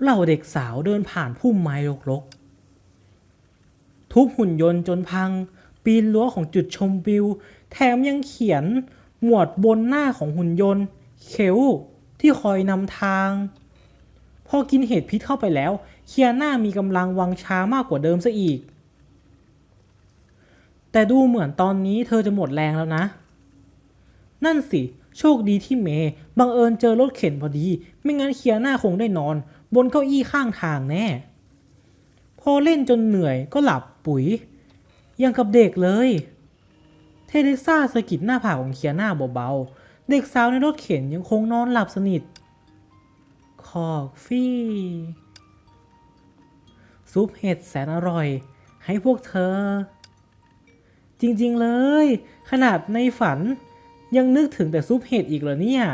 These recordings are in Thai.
เหล่าเด็กสาวเดินผ่านพุ่มไม้รกๆ ทุบหุ่นยนต์จนพัง ปีนรั้วของจุดชมวิว แถมยังเขียนหมวดบนหน้าของหุ่นยนต์เคลที่คอยนำทาง พอกินเห็ดพิษเข้าไปแล้ว เคียน่ามีกำลังวังช้ามากกว่าเดิมซะอีก แต่ดูเหมือนตอนนี้เธอจะหมดแรงแล้วนะ นั่นสิ โชคดีที่เมย์บังเอิญเจอรถเข็นพอดี ไม่งั้นเคียน่าคงได้นอน บนเก้าอี้ข้างทางแน่ พอเล่นจนเหนื่อยก็หลับปุ๋ย ยังกับเด็กเลย เทเรซ่าสะกิดหน้าผากของเคียน่าเบาๆ เด็กสาวในรถเข็นยังคงนอนหลับสนิท คอกฟี่ซุปเห็ดแสนอร่อย ให้พวกเธอ จริงๆเลย ขนาดในฝันยังนึกถึงแต่ซุปเห็ดอีกเหรอเนี่ย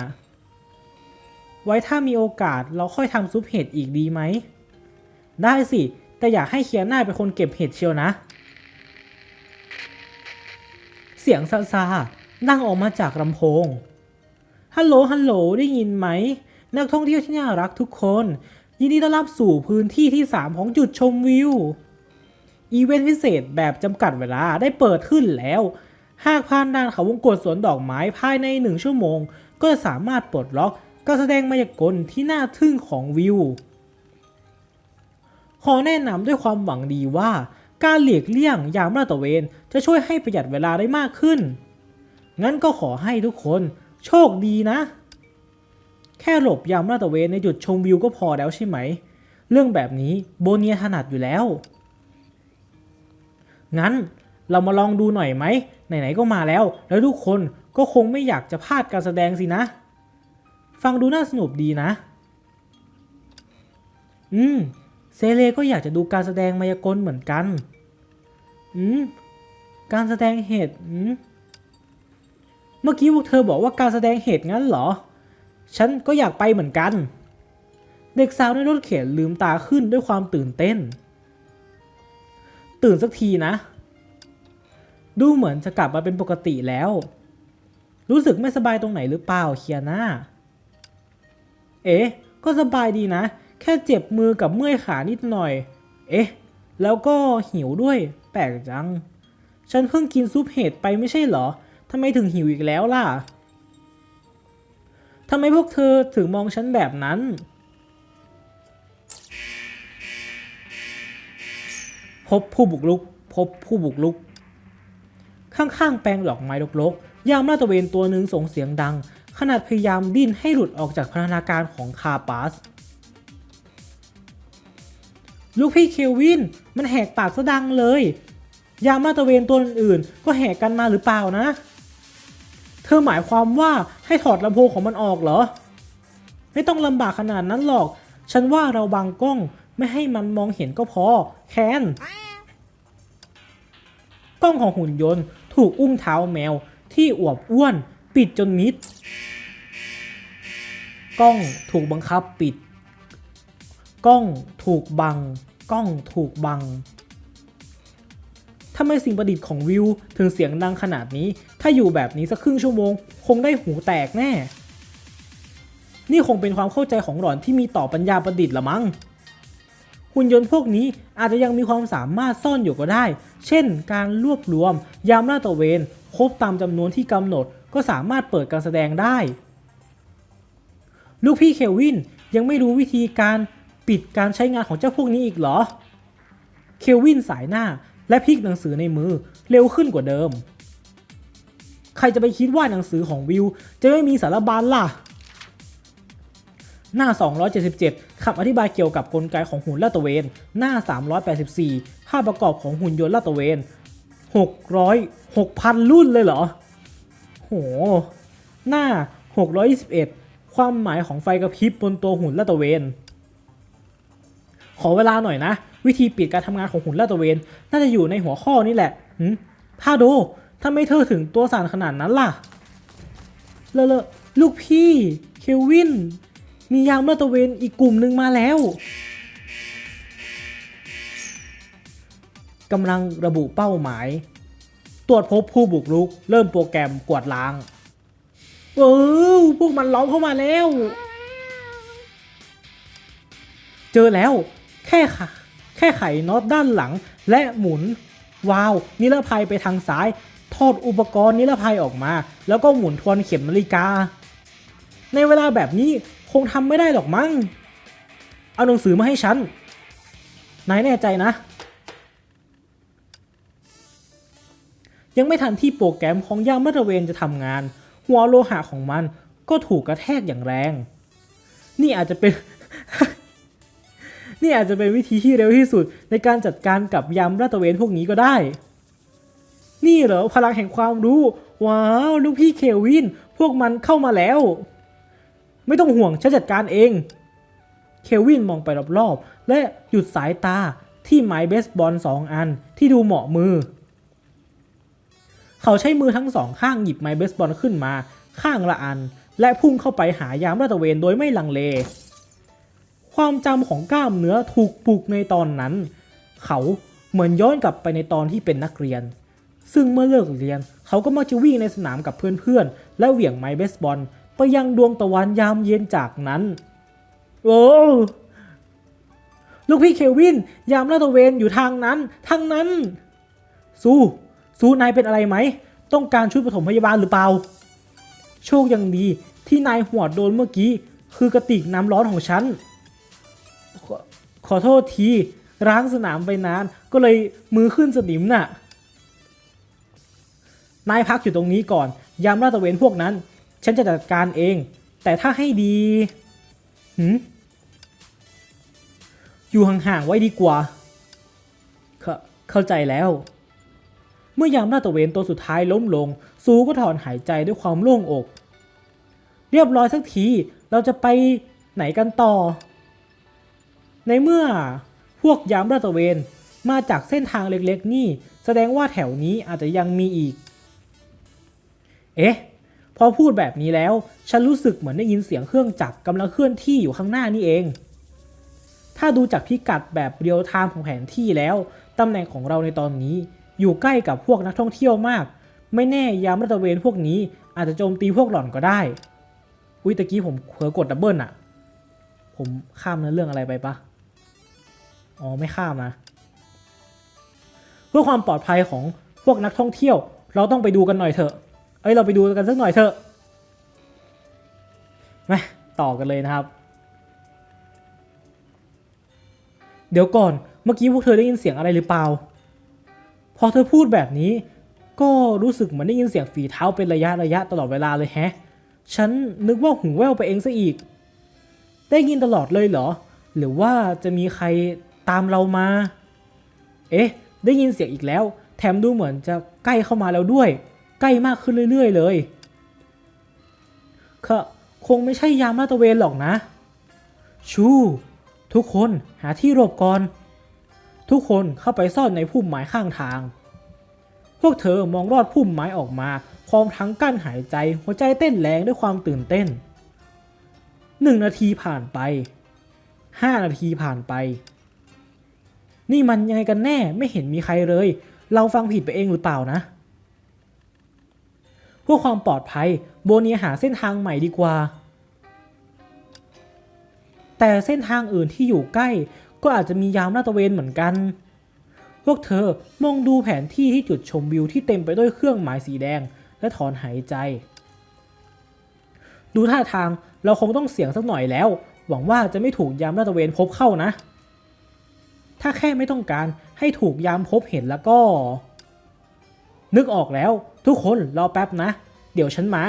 ไว้ถ้ามีโอกาสเราค่อยทำซุปเห็ดอีกดีไหม ได้สิ แต่อยากให้เคียน่าเป็นคนเก็บเห็ดเชียวนะ เสียงซาซาดังออกมาจากลำโพง ฮัลโหล ฮัลโหล ได้ยินไหม นักท่องเที่ยวที่น่ารักทุกคน ยินดีต้อนรับสู่พื้นที่ที่ 3 ของจุดชมวิว อีเวนต์พิเศษแบบจำกัดเวลาได้เปิดขึ้นแล้ว หากผ่านด่านเขาวงกตสวนดอกไม้ภายในหนึ่งชั่วโมง ก็จะสามารถปลดล็อก การแสดงมายากลที่น่าทึ่งของวิว ขอแนะนำด้วยความหวังดีว่า การหลีกเลี่ยงยามลาดตระเวนจะช่วยให้ประหยัดเวลาได้มากขึ้น งั้นก็ขอให้ทุกคนโชคดีนะ แค่หลบยามลาดตระเวนในจุดชมวิวก็พอแล้วใช่ไหม เรื่องแบบนี้โบเนียถนัดอยู่แล้ว งั้นเรามาลองดูหน่อยไหมไหนๆก็มาแล้ว แล้วทุกคนก็คงไม่อยากจะพลาดการแสดงสินะ ฟังดูน่าสนุกดีนะ อืม เซเลก็อยากจะดูการแสดงมายากลเหมือนกัน อืม การแสดงเหตุอืม เมื่อกี้พวกเธอบอกว่าการแสดงเหตุงั้นเหรอ ฉันก็อยากไปเหมือนกัน เด็กสาวในรถเข็นลืมตาขึ้นด้วยความตื่นเต้น ตื่นสักทีนะ ดูเหมือนจะกลับมาเป็นปกติแล้วรู้สึกไม่สบายตรงไหนหรือเปล่าเคียน่า เอ๊ะ ก็สบายดีนะ แค่เจ็บมือกับเมื่อยขานิดหน่อย เอ๊ะ แล้วก็หิวด้วย แปลกจัง ฉันเพิ่งกินซุปเห็ดไปไม่ใช่เหรอทำไมถึงหิวอีกแล้วล่ะทำไมพวกเธอถึงมองฉันแบบนั้น พบผู้บุกรุก พบผู้บุกรุก ข้างๆ แปลงดอกไม้รกๆ ยามลาดตระเวนตัวหนึ่งส่งเสียงดัง ขนาดพยายามดิ้นให้หลุดออกจากพันธนาการของคาปาส ลูกพี่เควิน มันแหกปากซะดังเลย ยามาตะเวนตัวอื่นๆ ก็แหกกันมาหรือเปล่านะ เธอหมายความว่าให้ถอดลำโพงของมันออกเหรอ ไม่ต้องลำบากขนาดนั้นหรอก ฉันว่าเราบังกล้องไม่ให้มันมองเห็นก็พอ แคน กล้องของหุ่นยนต์ถูกอุ้งเท้าแมวที่อวบอ้วน ปิดจนมิด กล้องถูกบังคับปิด กล้องถูกบัง กล้องถูกบังทำไมสิ่งประดิษฐ์ของวิวถึงเสียงดังขนาดนี้ ถ้าอยู่แบบนี้สักครึ่งชั่วโมง คงได้หูแตกแน่ นี่คงเป็นความเข้าใจของหล่อนที่มีต่อปัญญาประดิษฐ์ละมั้ง หุ่นยนต์พวกนี้อาจจะยังมีความสามารถซ่อนอยู่ก็ได้ เช่น การรวบรวม ยามลาดตระเวน ครบตามจำนวนที่กำหนด ก็สามารถเปิดการแสดงได้ ลูกพี่เควินยังไม่รู้วิธีการปิดการใช้งานของเจ้าพวกนี้อีกเหรอ เควินสายหน้าและพลิกหนังสือในมือเร็วขึ้นกว่าเดิม ใครจะไปคิดว่าหนังสือของวิว จะไม่มีสารบัญล่ะ หน้า 277คำอธิบายเกี่ยวกับกลไกของหุ่นลาตเวน หน้า 384 ภาพประกอบของหุ่นยนต์ลาตเวน 600 6,000 รุ่นเลยเหรอ โห หน้า 621 ความหมายของไฟกระพริบบนตัวหุ่นลาตะเวน ขอเวลาหน่อยนะ วิธีปิดการทำงานของหุ่นลาตะเวน น่าจะอยู่ในหัวข้อนี่แหละหืมพาโดทำไมเธอถึงตัวสั่นขนาดนั้นล่ะ เลอะเลอะลูกพี่ เควิน มียามลาตะเวนอีกกลุ่มหนึ่งมาแล้วกำลังระบุเป้าหมาย ตรวจพบผู้บุกรุก เริ่มโปรแกรมกวาดล้างเออพวกมันล้อมเข้ามาแล้ว เจอแล้ว แค่ค่ะ แค่ไขน็อตด้านหลัง และหมุนวาล์วนิรภัยไปทางซ้าย ทอดอุปกรณ์นิรภัยออกมา แล้วก็หมุนทวนเข็มนาฬิกา ในเวลาแบบนี้คงทำไม่ได้หรอกมั้ง เอาหนังสือมาให้ฉัน นายแน่ใจนะ ยังไม่ทันที่โปรแกรมของยามลาตระเวนจะทำงาน หัวโลหะของมันก็ถูกกระแทกอย่างแรง นี่อาจจะเป็น นี่อาจจะเป็นวิธีที่เร็วที่สุด ในการจัดการกับยามลาตระเวนพวกนี้ก็ได้ นี่เหรอพลังแห่งความรู้ ว้าวลูกพี่เควิน พวกมันเข้ามาแล้ว ไม่ต้องห่วงฉันจัดการเอง เควินมองไปรอบๆและหยุดสายตาที่ไม้เบสบอลสองอันที่ดูเหมาะมือ เขาใช้มือทั้งสองข้างหยิบไม้เบสบอลขึ้นมา ข้างละอัน และพุ่งเข้าไปหายามลาตะเวนโดยไม่ลังเล ความจำของกล้ามเนื้อถูกปลุกในตอนนั้น เขาเหมือนย้อนกลับไปในตอนที่เป็นนักเรียน ซึ่งเมื่อเลิกเรียน เขาก็มักจะวิ่งในสนามกับเพื่อนๆ และเหวี่ยงไม้เบสบอล ไปยังดวงตะวันยามเย็นจากนั้น โอ้ลูกพี่เควิน ยามลาดตระเวนอยู่ทางนั้น ทางนั้น สู้ สู้นายเป็นอะไรไหม ต้องการชุดปฐมพยาบาลหรือเปล่า โชคยังดีที่นายหัวดโดนเมื่อกี้ คือกระติกน้ำร้อนของฉัน ขอขอโทษที ร้างสนามไปนาน ก็เลยมือขึ้นสนิมน่ะ นายพักอยู่ตรงนี้ก่อน ยามลาตะเวนพวกนั้น ฉันจะจัดการเอง แต่ถ้าให้ดีหืมอยู่ห่างๆไว้ดีกว่า เข้าเข้าใจแล้ว เมื่อยามลาตระเวนตัวสุดท้ายล้มลง ซูก็ถอนหายใจด้วยความโล่งอก เรียบร้อยสักทีเราจะไปไหนกันต่อ ในเมื่อพวกยามลาตระเวนมาจากเส้นทางเล็กๆ นี่ แสดงว่าแถวนี้อาจจะยังมีอีก เอ๊ะ พอพูดแบบนี้แล้ว ฉันรู้สึกเหมือนได้ยินเสียงเครื่องจักรกำลังเคลื่อนที่อยู่ข้างหน้านี่เอง ถ้าดูจากพิกัดแบบเรียลไทม์ของแผนที่แล้ว ตำแหน่งของเราในตอนนี้ อยู่ใกล้กับพวกนักท่องเที่ยวมาก ไม่แน่ยามลาดตเวนพวกนี้อาจจะโจมตีพวกหล่อนก็ได้ อุ้ยตะกี้ผมเผลอกดดับเบิลอะผมข้ามเนื้อเรื่องอะไรไปปะอ๋อไม่ข้ามนะ เพื่อความปลอดภัยของพวกนักท่องเที่ยว เราต้องไปดูกันหน่อยเถอะ เอ้ยเราไปดูกันสักหน่อยเถอะมาต่อกันเลยนะครับ เดี๋ยวก่อน เมื่อกี้พวกเธอได้ยินเสียงอะไรหรือเปล่า พอเธอพูดแบบนี้ ก็รู้สึกเหมือนได้ยินเสียงฝีเท้าเป็นระยะระยะตลอดเวลาเลยแฮะ ฉันนึกว่าหูแว่วไปเองซะอีก ได้ยินตลอดเลยเหรอ หรือว่าจะมีใครตามเรามา เอ๊ะ ได้ยินเสียงอีกแล้ว แถมดูเหมือนจะใกล้เข้ามาแล้วด้วย ใกล้มากขึ้นเรื่อย ๆ เลยก็คงไม่ใช่ยามลาดตระเวนหรอกนะ ชู ทุกคนหาที่หลบก่อน ทุกคนเข้าไปซ่อนในพุ่มไม้ข้างทาง พวกเธอมองรอดพุ่มไม้ออกมาพร้อมทั้งกั้นหายใจหัวใจเต้นแรงด้วยความตื่นเต้นหนึ่งนาทีผ่านไปห้านาทีผ่านไป นี่มันยังไงกันแน่ไม่เห็นมีใครเลย เราฟังผิดไปเองหรือเปล่านะเพื่อความปลอดภัยโบเนียหาเส้นทางใหม่ดีกว่า แต่เส้นทางอื่นที่อยู่ใกล้ ก็อาจจะมียามลาตะเวนเหมือนกัน พวกเธอมองดูแผนที่ที่จุดชมวิวที่เต็มไปด้วยเครื่องหมายสีแดง และถอนหายใจ ดูท่าทางเราคงต้องเสี่ยงสักหน่อยแล้ว หวังว่าจะไม่ถูกยามลาตะเวนพบเข้านะ ถ้าแค่ไม่ต้องการให้ถูกยามพบเห็นแล้วก็ นึกออกแล้ว ทุกคนรอแป๊บนะ เดี๋ยวฉันมา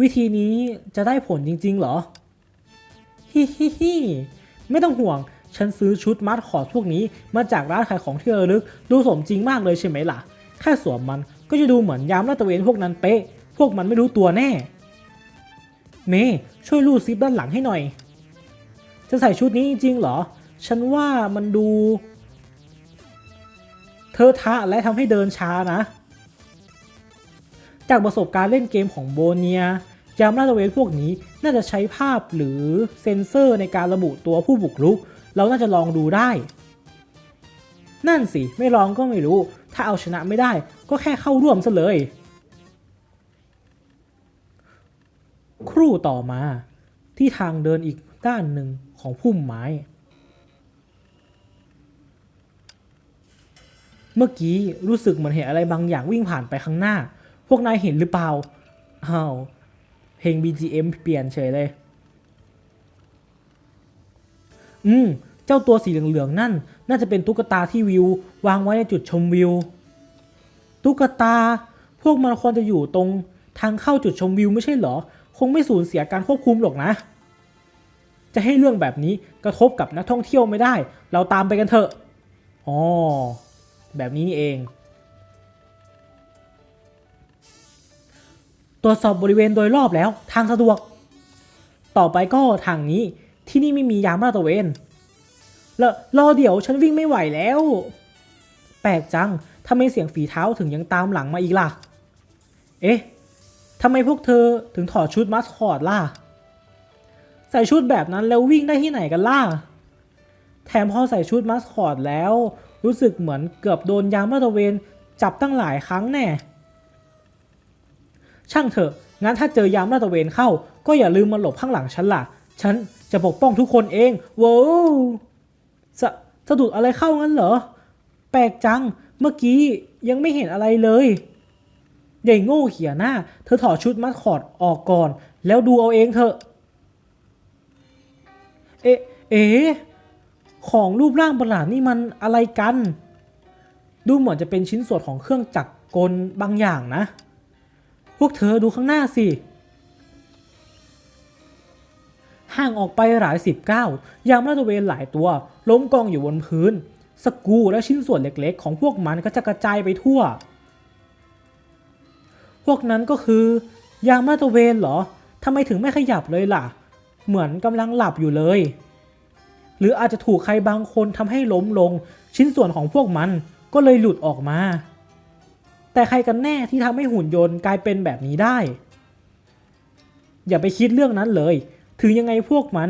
วิธีนี้จะได้ผลจริงๆ เหรอ ฮิฮิฮิไม่ต้องห่วง ฉันซื้อชุดมัดคอร์ดพวกนี้มาจากร้านขายของที่ระลึก ดูสมจริงมากเลยใช่ไหมล่ะ แค่สวมมันก็จะดูเหมือนยามลาดตระเวนพวกนั้นเป๊ะ พวกมันไม่รู้ตัวแน่ เมย์ช่วยลูดซิปด้านหลังให้หน่อย จะใส่ชุดนี้จริงเหรอ ฉันว่ามันดู เธอทะและทำให้เดินช้านะ จากประสบการณ์เล่นเกมของโบเนีย ยามลาดตระเวนพวกนี้น่าจะใช้ภาพหรือเซ็นเซอร์ในการระบุตัวผู้บุกรุก เราน่าจะลองดูได้ นั่นสิ ไม่ลองก็ไม่รู้ ถ้าเอาชนะไม่ได้ ก็แค่เข้าร่วมซะเลย ครู่ต่อมา ที่ทางเดินอีกด้านหนึ่งของพุ่มไม้ เมื่อกี้รู้สึกเหมือนเห็นอะไรบางอย่างวิ่งผ่านไปข้างหน้า พวกนายเห็นหรือเปล่าอ้าว เพลง BGM เปลี่ยนเฉยเลย อืม เจ้าตัวสีเหลืองๆนั่น น่าจะเป็นตุ๊กตาที่วิว วางไว้ในจุดชมวิว ตุ๊กตา พวกมันควรจะอยู่ตรงทางเข้าจุดชมวิวไม่ใช่เหรอ คงไม่สูญเสียการควบคุมหรอกนะ จะให้เรื่องแบบนี้กระทบกับนักท่องเที่ยวไม่ได้ เราตามไปกันเถอะ อ๋อ แบบนี้นี่เอง ตรวจสอบบริเวณโดยรอบแล้วทางสะดวก ต่อไปก็ทางนี้ที่นี่ไม่มียามลาตระเวนแล้วรอเดี๋ยวฉันวิ่งไม่ไหวแล้ว แปลกจังทำไมเสียงฝีเท้าถึงยังตามหลังมาอีกล่ะ เอ๊ะทำไมพวกเธอถึงถอดชุดมัสคอตล่ะ ใส่ชุดแบบนั้นแล้ววิ่งได้ที่ไหนกันล่ะ แถมพอใส่ชุดมัสคอตแล้ว รู้สึกเหมือนเกือบโดนยามลาตระเวนจับตั้งหลายครั้งแน่ ช่างเถอะ งั้นถ้าเจอยามลาดตระเวนเข้า ก็อย่าลืมมาหลบข้างหลังฉันล่ะ ฉันจะปกป้องทุกคนเองว้าวสะสะดุดอะไรเข้างั้นเหรอ แปลกจัง เมื่อกี้ยังไม่เห็นอะไรเลยใหญ่โง่เขียหน้า เธอถอดชุดมัสคอตออกก่อน แล้วดูเอาเองเถอะ เอ๊ะ เอ๊ะ ของรูปร่างประหลาดนี่มันอะไรกัน ดูเหมือนจะเป็นชิ้นส่วนของเครื่องจักรกลบางอย่างนะ พวกเธอดูข้างหน้าสิ ห่างออกไปหลายสิบก้าวยามลาตเวนหลายตัว ล้มกองอยู่บนพื้น สกูและชิ้นส่วนเล็กๆ ของพวกมันก็จะกระจายไปทั่ว พวกนั้นก็คือยามลาตเวนเหรอทำไมถึงไม่ขยับเลยล่ะ เหมือนกำลังหลับอยู่เลยหรืออาจจะถูกใครบางคนทำให้ล้มลง ชิ้นส่วนของพวกมันก็เลยหลุดออกมา แต่ใครกันแน่ที่ทำให้หุ่นยนต์กลายเป็นแบบนี้ได้ อย่าไปคิดเรื่องนั้นเลย ถึงยังไงพวกมัน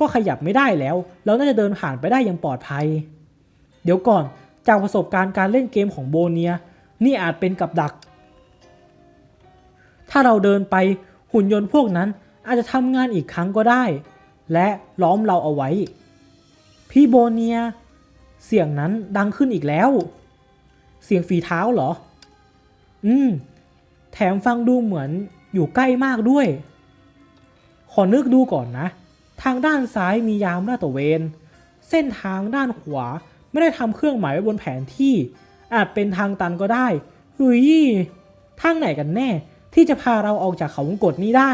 ก็ขยับไม่ได้แล้วแล้วน่าจะเดินผ่านไปได้อย่างปลอดภัย เดี๋ยวก่อนจากประสบการณ์การเล่นเกมของโบเนีย นี่อาจเป็นกับดัก ถ้าเราเดินไปหุ่นยนต์พวกนั้นอาจจะทำงานอีกครั้งก็ได้ และล้อมเราเอาไว้ พี่โบเนีย เสียงนั้นดังขึ้นอีกแล้ว เสียงฝีเท้าเหรอ อืม แถมฟังดูเหมือนอยู่ใกล้มากด้วย ขอนึกดูก่อนนะ ทางด้านซ้ายมียามลาดตระเวน เส้นทางด้านขวาไม่ได้ทำเครื่องหมายไว้บนแผนที่ อาจเป็นทางตันก็ได้เฮ้ยทางไหนกันแน่ ที่จะพาเราออกจากเขาวงกฏนี้ได้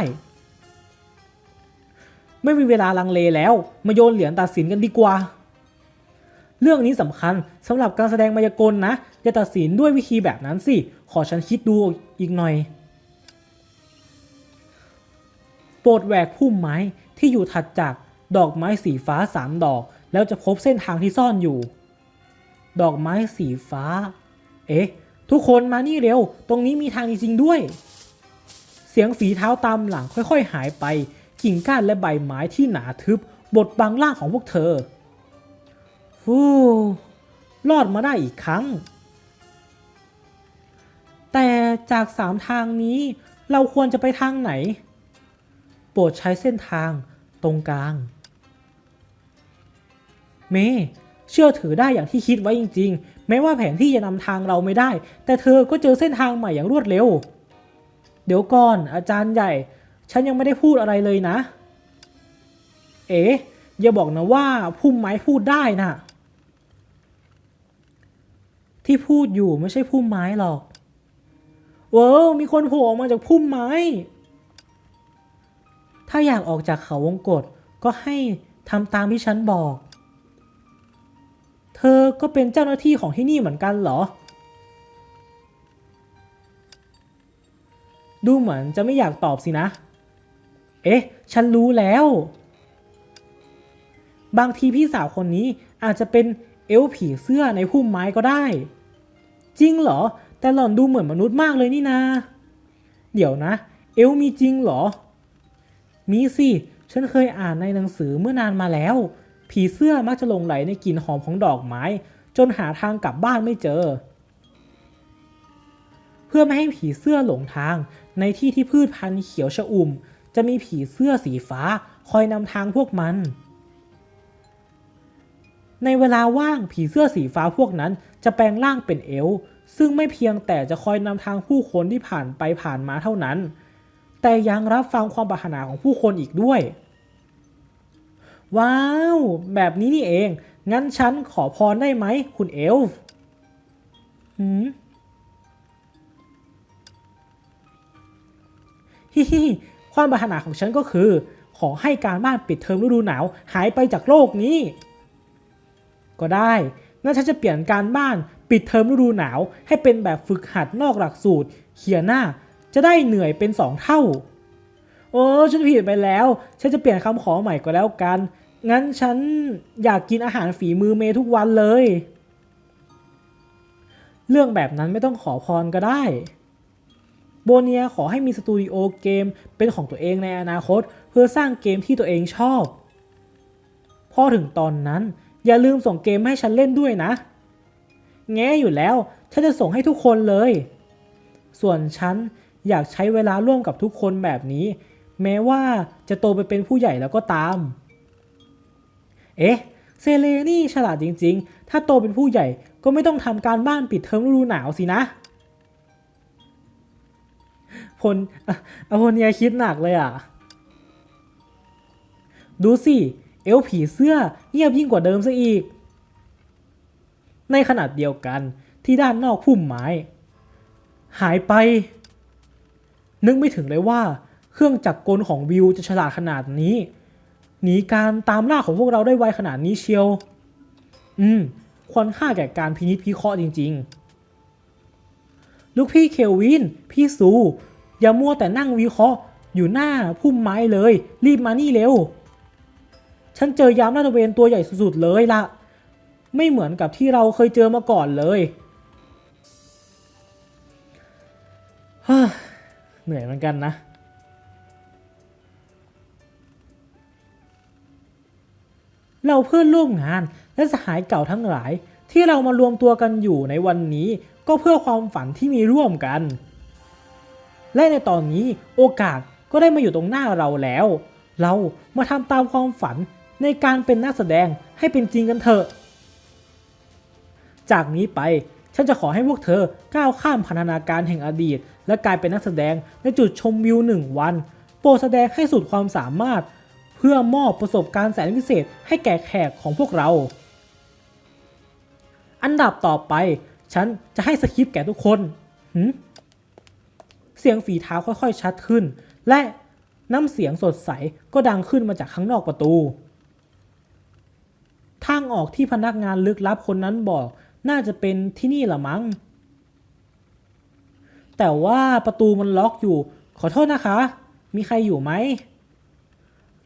ไม่มีเวลาลังเลแล้ว มาโยนเหรียญตัดสินกันดีกว่า เรื่องนี้สำคัญสำหรับการแสดงมายากลนะ อย่าตัดสินด้วยวิธีแบบนั้นสิ ขอฉันคิดดูอีกหน่อย โปรดแหวกพุ่มไม้ที่อยู่ถัดจากดอกไม้สีฟ้าสามดอก แล้วจะพบเส้นทางที่ซ่อนอยู่ ดอกไม้สีฟ้า เอ๊ะ ทุกคนมานี่เร็ว ตรงนี้มีทางจริงๆด้วย เสียงฝีเท้าตามหลังค่อยๆ หายไป กิ่งก้านและใบไม้ที่หนาทึบบดบังร่างของพวกเธอ ฟู รอดมาได้อีกครั้ง จากสามทางนี้ เราควรจะไปทางไหน โปรดใช้เส้นทางตรงกลาง เมเชื่อถือได้อย่างที่คิดไว้จริง ๆ แม้ว่าแผนที่จะนำทางเราไม่ได้ แต่เธอก็เจอเส้นทางใหม่อย่างรวดเร็ว เดี๋ยวก่อนอาจารย์ใหญ่ ฉันยังไม่ได้พูดอะไรเลยนะ เอ๋อย่าบอกนะว่าพุ่มไม้พูดได้นะที่พูดอยู่ไม่ใช่พุ่มไม้หรอก ว้าวมีคนโผล่ออกมาจากพุ่มไม้ ถ้าอยากออกจากเขาวงกฏก็ให้ทำตามที่ฉันบอก เธอก็เป็นเจ้าหน้าที่ของที่นี่เหมือนกันเหรอ ดูเหมือนจะไม่อยากตอบสินะ เอ๊ะ ฉันรู้แล้ว บางทีพี่สาวคนนี้อาจจะเป็นเอลผีเสื้อในพุ่มไม้ก็ได้ จริงเหรอ แต่หล่อนดูเหมือนมนุษย์มากเลยนี่นา เดี๋ยวนะ เอลมีจริงเหรอ มีสิ ฉันเคยอ่านในหนังสือเมื่อนานมาแล้ว ผีเสื้อมักจะหลงไหลในกลิ่นหอมของดอกไม้ จนหาทางกลับบ้านไม่เจอ เพื่อไม่ให้ผีเสื้อหลงทาง ในที่ที่พืชพันธุ์เขียวชอุ่ม จะมีผีเสื้อสีฟ้า คอยนำทางพวกมันในเวลาว่างผีเสื้อสีฟ้าพวกนั้นจะแปลงร่างเป็นเอล ซึ่งไม่เพียงแต่จะคอยนำทางผู้คนที่ผ่านไปผ่านมาเท่านั้น แต่ยังรับฟังความปรารถนาของผู้คนอีกด้วย ว้าว แบบนี้นี่เอง งั้นฉันขอพรได้ไหม คุณเอลฟ์หืมฮิฮิความปรารถนาของฉันก็คือ ขอให้การบ้านปิดเทอมฤดูหนาวหายไปจากโลกนี้ ก็ได้งั้นฉันจะเปลี่ยนการบ้าน ปิดเทอมฤดูหนาว ให้เป็นแบบฝึกหัดนอกหลักสูตรเขียนหน้า จะได้เหนื่อยเป็นสองเท่า โอ้ฉันผิดไปแล้ว ฉันจะเปลี่ยนคำขอใหม่ก็แล้วกัน งั้นฉันอยากกินอาหารฝีมือเมทุกวันเลย เรื่องแบบนั้นไม่ต้องขอพรก็ได้โบเนียขอให้มีสตูดิโอเกมเป็นของตัวเองในอนาคต เพื่อสร้างเกมที่ตัวเองชอบ พอถึงตอนนั้น อย่าลืมส่งเกมให้ฉันเล่นด้วยนะ แง่อยู่แล้ว ฉันจะส่งให้ทุกคนเลย ส่วนฉันอยากใช้เวลาร่วมกับทุกคนแบบนี้ แม้ว่าจะโตไปเป็นผู้ใหญ่แล้วก็ตาม เอ๊ะ เซเลนี่ฉลาดจริง ๆ ถ้าโตเป็นผู้ใหญ่ก็ไม่ต้องทำการบ้านปิดเทอมฤดูหนาวสินะ พลอะอโพเนียคิดหนักเลยอะ ดูสิ เอลผีเสื้อเงียบยิ่งกว่าเดิมซะอีก ในขนาดเดียวกันที่ด้านนอกพุ่มไม้ หายไป นึกไม่ถึงเลยว่า เครื่องจักรกลของวิวจะฉลาดขนาดนี้ หนีการตามล่าของพวกเราได้ไวขนาดนี้เชียว อืม ควรค่าแก่การพินิจพิเคราะห์จริง ๆ ลูกพี่เคลวิน พี่ซู อย่ามัวแต่นั่งวิเคราะห์อยู่หน้าพุ่มไม้เลย รีบมานี่เร็ว ฉันเจอยามลาดตระเวนตัวใหญ่สุดๆเลยละ ไม่เหมือนกับที่เราเคยเจอมาก่อนเลยเหนื่อยเหมือนกันนะเราเพื่อนร่วมงานและสหายเก่าทั้งหลาย ที่เรามารวมตัวกันอยู่ในวันนี้ ก็เพื่อความฝันที่มีร่วมกัน และในตอนนี้โอกาสก็ได้มาอยู่ตรงหน้าเราแล้ว เรามาทำตามความฝันในการเป็นนักแสดงให้เป็นจริงกันเถอะ จากนี้ไป ฉันจะขอให้พวกเธอก้าวข้ามพันธนาการแห่งอดีต และกลายเป็นนักแสดงในจุดชมวิวหนึ่งวัน โปรแสดงให้สุดความสามารถ เพื่อมอบประสบการณ์แสนพิเศษให้แก่แขกของพวกเรา อันดับต่อไป ฉันจะให้สคริปต์แก่ทุกคนหืมเสียงฝีเท้าค่อยๆชัดขึ้น และน้ำเสียงสดใสก็ดังขึ้นมาจากข้างนอกประตู ทางออกที่พนักงานลึกลับคนนั้นบอก น่าจะเป็นที่นี่ละมั้ง แต่ว่าประตูมันล็อกอยู่ ขอโทษนะคะ มีใครอยู่ไหม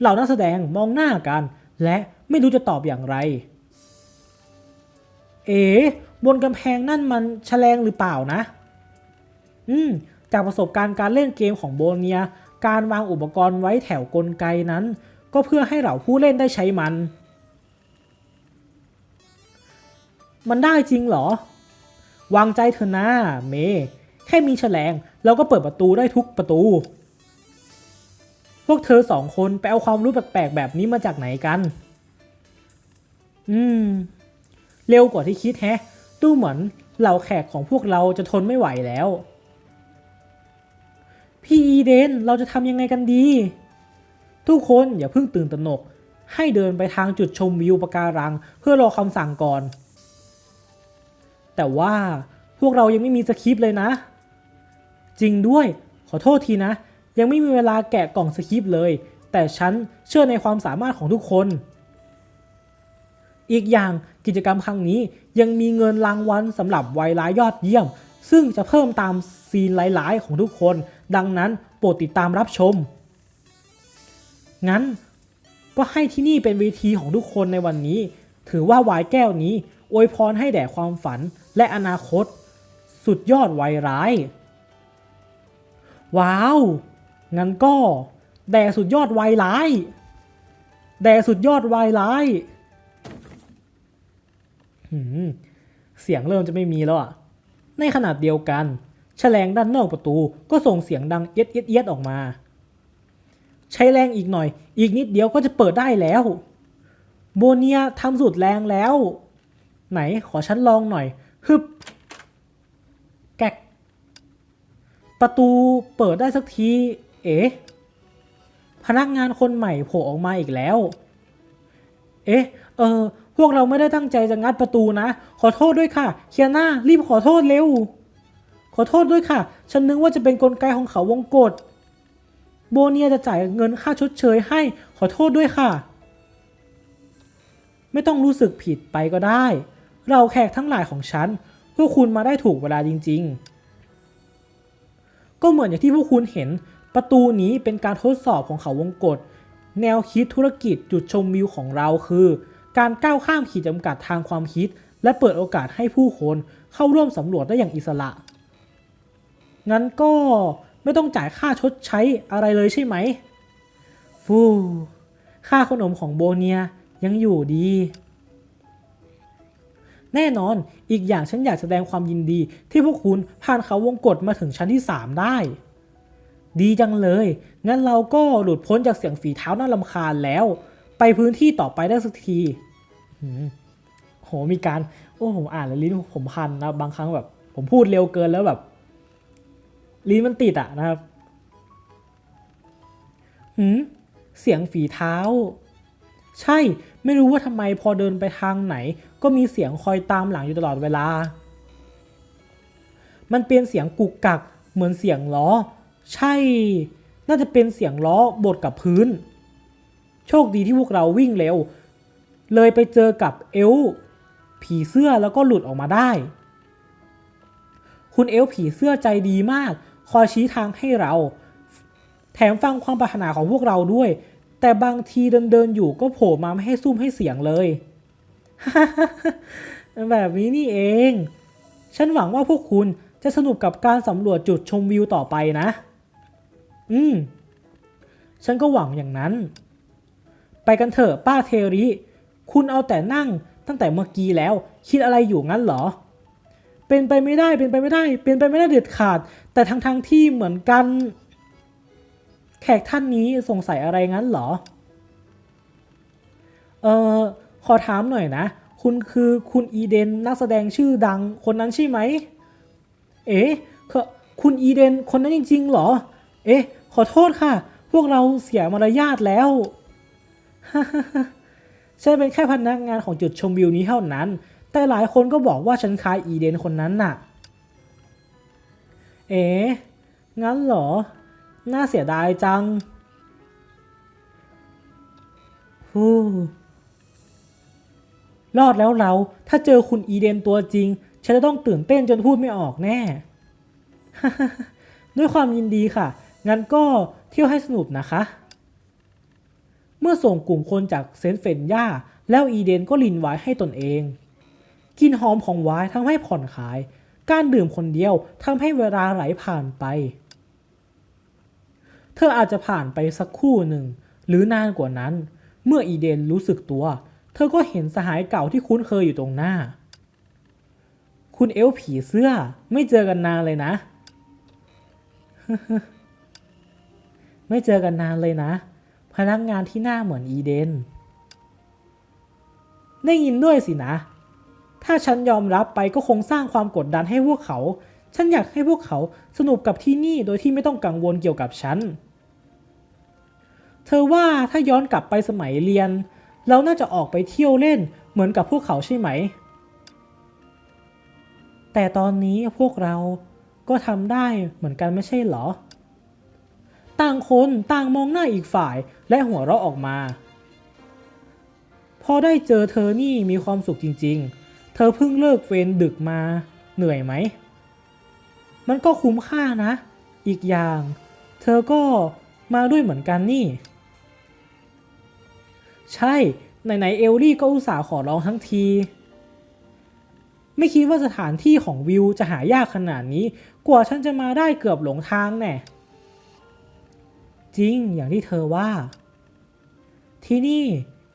เหล่านักแสดงมองหน้ากัน และไม่รู้จะตอบอย่างไร เอ๋บนกำแพงนั่นมันแฉลงหรือเปล่านะ อืม จากประสบการณ์การเล่นเกมของโบเนีย การวางอุปกรณ์ไว้แถวกลไกนั้น ก็เพื่อให้เหล่าผู้เล่นได้ใช้มัน มันได้จริงเหรอ วางใจเถอนะเม แค่มีแฉลงเราก็เปิดประตูได้ทุกประตู พวกเธอสองคนไปเอาความรู้แปลกๆแบบนี้มาจากไหนกัน อืม เร็วกว่าที่คิดแฮะ ดูเหมือนเหล่าแขกของพวกเราจะทนไม่ไหวแล้ว พี่อีเดนเราจะทำยังไงกันดี ทุกคนอย่าเพิ่งตื่นตระหนก ให้เดินไปทางจุดชมวิวปะการัง เพื่อรอคำสั่งก่อน แต่ว่าพวกเรายังไม่มีสคริปต์เลยนะ จริงด้วย ขอโทษทีนะ ยังไม่มีเวลาแกะกล่องสคริปต์เลย แต่ฉันเชื่อในความสามารถของทุกคน อีกอย่างกิจกรรมครั้งนี้ยังมีเงินรางวัลสำหรับวัยร้ายยอดเยี่ยม ซึ่งจะเพิ่มตามซีนหลาย ๆ ของทุกคน ดังนั้นโปรดติดตามรับชม งั้นก็ให้ที่นี่เป็นเวทีของทุกคนในวันนี้ ถือว่า วายแก้วนี้อวยพรให้แด่ความฝัน และอนาคต สุดยอดวัยร้าย ว้าว งั้นก็ แด่สุดยอดวัยร้าย แด่สุดยอดวัยร้ายเสียงเริ่มจะไม่มีแล้วอะ ในขนาดเดียวกันแฉลงด้านนอกประตูก็ส่งเสียงดังเอียดเอียดเอียดออกมา ใช้แรงอีกหน่อย อีกนิดเดียวก็จะเปิดได้แล้ว โบเนียทำสุดแรงแล้ว ไหนขอฉันลองหน่อย ฮึบแกกประตูเปิดได้สักที เอ๋พนักงานคนใหม่โผล่ออกมาอีกแล้ว เอ๊ะ เออ พวกเราไม่ได้ตั้งใจจะงัดประตูนะ ขอโทษด้วยค่ะ เคียน่า รีบขอโทษเร็ว ขอโทษด้วยค่ะ ฉันนึกว่าจะเป็นนกลไกของเขาวงกฏโบเนียจะจ่ายเงินค่าชดเชยให้ ขอโทษด้วยค่ะ ไม่ต้องรู้สึกผิดไปก็ได้ เราแขกทั้งหลายของฉัน พวกคุณมาได้ถูกเวลาจริง ๆ ก็เหมือนอย่างที่พวกคุณเห็น ประตูนี้เป็นการทดสอบของเขาวงกฏแนวคิดธุรกิจจุดชมวิวของเราคือ การก้าวข้ามขีดจำกัดทางความคิด และเปิดโอกาสให้ผู้คนเข้าร่วมสำรวจได้อย่างอิสระ งั้นก็ไม่ต้องจ่ายค่าชดใช้อะไรเลยใช่ไหม ฟู ค่าขนมของโบเนียยังอยู่ดี แน่นอน อีกอย่างฉันอยากแสดงความยินดีที่พวกคุณผ่านเขาวงกฏมาถึงชั้นที่ 3 ได้ ดีจังเลย งั้นเราก็หลุดพ้นจากเสียงฝีเท้าน่าลำคาญแล้ว ไปพื้นที่ต่อไปได้สักทีโหมีการ โอ้ผมอ่านแล้วลิ้นผมพันนะบางครั้งแบบ ผมพูดเร็วเกินแล้วแบบ ลิ้นมันติดอะนะครับหืมเสียงฝีเท้า ใช่ไม่รู้ว่าทำไมพอเดินไปทางไหน ก็มีเสียงคอยตามหลังอยู่ตลอดเวลา มันเป็นเสียงกุกกักเหมือนเสียงล้อ ใช่ น่าจะเป็นเสียงล้อบดกับพื้น โชคดีที่พวกเราวิ่งเร็ว เลยไปเจอกับเอล์ผีเสื้อแล้วก็หลุดออกมาได้ คุณเอล์ผีเสื้อใจดีมาก คอยชี้ทางให้เรา แถมฟังความปรารถนาของพวกเราด้วย แต่บางทีเดินเดินๆอยู่ก็โผล่มาไม่ให้ซุ่มให้เสียงเลย แบบนี้นี่เอง ฉันหวังว่าพวกคุณจะสนุกกับการสำรวจจุดชมวิวต่อไปนะ อืม ฉันก็หวังอย่างนั้น ไปกันเถอะป้าเทริ คุณเอาแต่นั่งตั้งแต่เมื่อกี้แล้ว คิดอะไรอยู่งั้นเหรอ เป็นไปไม่ได้ เป็นไปไม่ได้ เป็นไปไม่ได้เด็ดขาด แต่ทั้งทงที่เหมือนกัน แขกท่านนี้สงสัยอะไรงั้นเหรอ เออขอถามหน่อยนะ คุณคือคุณอีเดนนักแสดงชื่อดังคนนั้นใช่ไหม เอ๊ะคุณอีเดนคนนั้นจริงๆเหรอ เอ๊ะ ขอโทษค่ะ พวกเราเสียมารยาทแล้วฉันเป็นแค่พนักงานของจุดชมวิวนี้เท่านั้น แต่หลายคนก็บอกว่าฉันคล้ายอีเดนคนนั้นน่ะ เอ๊ะงั้นเหรอ น่าเสียดายจังฮู้รอดแล้วเรา ถ้าเจอคุณอีเดนตัวจริง ฉันจะต้องตื่นเต้นจนพูดไม่ออกแน่ ด้วยความยินดีค่ะ งั้นก็เที่ยวให้สนุกนะคะ เมื่อส่งกลุ่มคนจากเซนต์เฟนย่า แล้วอีเดนก็ลินไวน์ให้ตนเอง กินหอมของไวน์ทำให้ผ่อนคลาย การดื่มคนเดียวทำให้เวลาไหลผ่านไป เธออาจจะผ่านไปสักครู่หนึ่ง หรือนานกว่านั้น เมื่ออีเดนรู้สึกตัว เธอก็เห็นสหายเก่าที่คุ้นเคยอยู่ตรงหน้า คุณเอลผีเสื้อไม่เจอกันนานเลยนะ ไม่เจอกันนานเลยนะ พนักงานที่หน้าเหมือนอีเดน ได้ยินด้วยสินะ ถ้าฉันยอมรับไปก็คงสร้างความกดดันให้พวกเขาฉันอยากให้พวกเขาสนุกกับที่นี่โดยที่ไม่ต้องกังวลเกี่ยวกับฉัน เธอว่าถ้าย้อนกลับไปสมัยเรียน เราน่าจะออกไปเที่ยวเล่นเหมือนกับพวกเขาใช่ไหม แต่ตอนนี้พวกเราก็ทำได้เหมือนกันไม่ใช่เหรอ ต่างคนต่างมองหน้าอีกฝ่ายและหัวเราะออกมา พอได้เจอเธอนี่มีความสุขจริง ๆ เธอเพิ่งเลิกเวรดึกมาเหนื่อยไหม มันก็คุ้มค่านะ อีกอย่าง เธอก็มาด้วยเหมือนกันนี่ ใช่ ไหนๆเอลลี่ก็อุตส่าห์ขอร้องทั้งที ไม่คิดว่าสถานที่ของวิวจะหายากขนาดนี้ กว่าฉันจะมาได้เกือบหลงทางแน่ จริงอย่างที่เธอว่า ที่นี่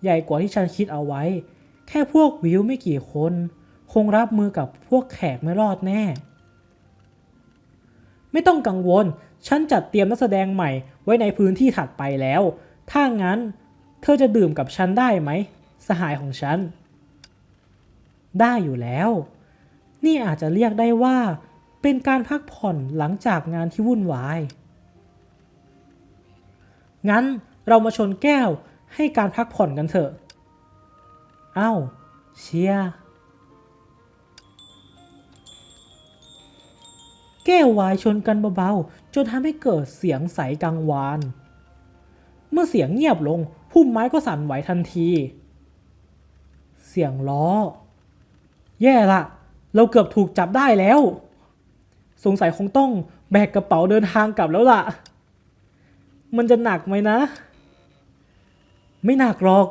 ใหญ่กว่าที่ฉันคิดเอาไว้ แค่พวกวิวไม่กี่คน คงรับมือกับพวกแขกไม่รอดแน่ ไม่ต้องกังวล ฉันจัดเตรียมนักแสดงใหม่ไว้ในพื้นที่ถัดไปแล้ว ถ้างั้น เธอจะดื่มกับฉันได้ไหม สหายของฉัน ได้อยู่แล้ว นี่อาจจะเรียกได้ว่า เป็นการพักผ่อนหลังจากงานที่วุ่นวาย งั้นเรามาชนแก้วให้การพักผ่อนกันเถอะ เอ้า เชียร์แก้ววายชนกันเบาๆ จนทำให้เกิดเสียงใสกังวาน เมื่อเสียงเงียบลง พุ่มไม้ก็สั่นไหวทันที เสียงล้อ แย่ละ เราเกือบถูกจับได้แล้ว สงสัยคงต้องแบกกระเป๋าเดินทางกลับแล้วล่ะ มันจะหนักไหมนะ ไม่หนักหรอก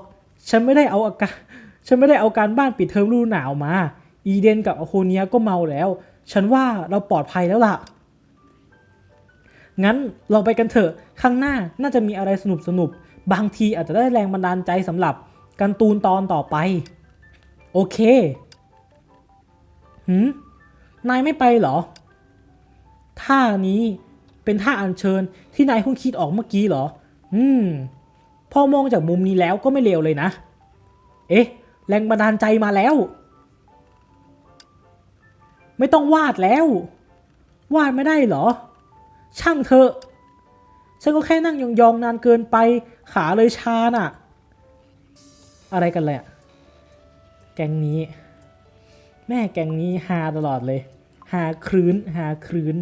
ฉันไม่ได้เอาอาการฉันไม่ได้เอาการบ้านปิดเทอมฤดูหนาวมา อีเดนกับอโคเนียก็เมาแล้ว ฉันว่าเราปลอดภัยแล้วล่ะ งั้นเราไปกันเถอะ ข้างหน้าน่าจะมีอะไรสนุกสนุก บางทีอาจจะได้แรงบันดาลใจสำหรับการ์ตูนตอนต่อไป โอเคหืมนายไม่ไปเหรอ ท่านี้เป็นท่าอัญเชิญที่นายเพิ่งคิดออกเมื่อกี้เหรอ อืม พอมองจากมุมนี้แล้วก็ไม่เลวเลยนะ เอ๊ะ แรงบันดาลใจมาแล้ว ไม่ต้องวาดแล้ว วาดไม่ได้เหรอ ช่างเถอะ ฉันก็แค่นั่งยองๆนานเกินไปขาเลยชาน่ะ อะไรกันเลยอะแกงนี้ แม่แกงนี้ฮาตลอดเลย หาครื้นหาครื้น